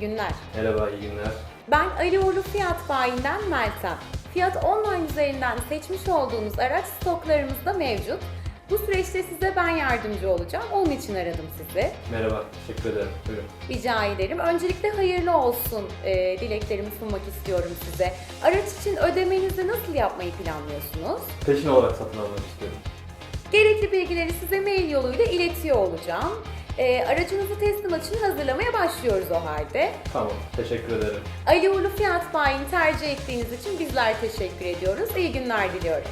günler. Merhaba, iyi günler. Ben Ali Uğurlu Fiyat Bayi'nden Meltem. Fiyat online üzerinden seçmiş olduğunuz araç stoklarımızda mevcut. Bu süreçte size ben yardımcı olacağım. Onun için aradım sizi. Merhaba, teşekkür ederim. Buyurun. Rica ederim. Öncelikle hayırlı olsun e, dileklerimi sunmak istiyorum size. Araç için ödemenizi nasıl yapmayı planlıyorsunuz? Peşin olarak satın almak istiyorum. Gerekli bilgileri size mail yoluyla iletiyor olacağım. E, aracınızı teslim için hazırlamaya başlıyoruz o halde. Tamam, teşekkür ederim. Ali Uğurlu Fiyat Bayi'ni tercih ettiğiniz için bizler teşekkür ediyoruz. İyi günler diliyorum.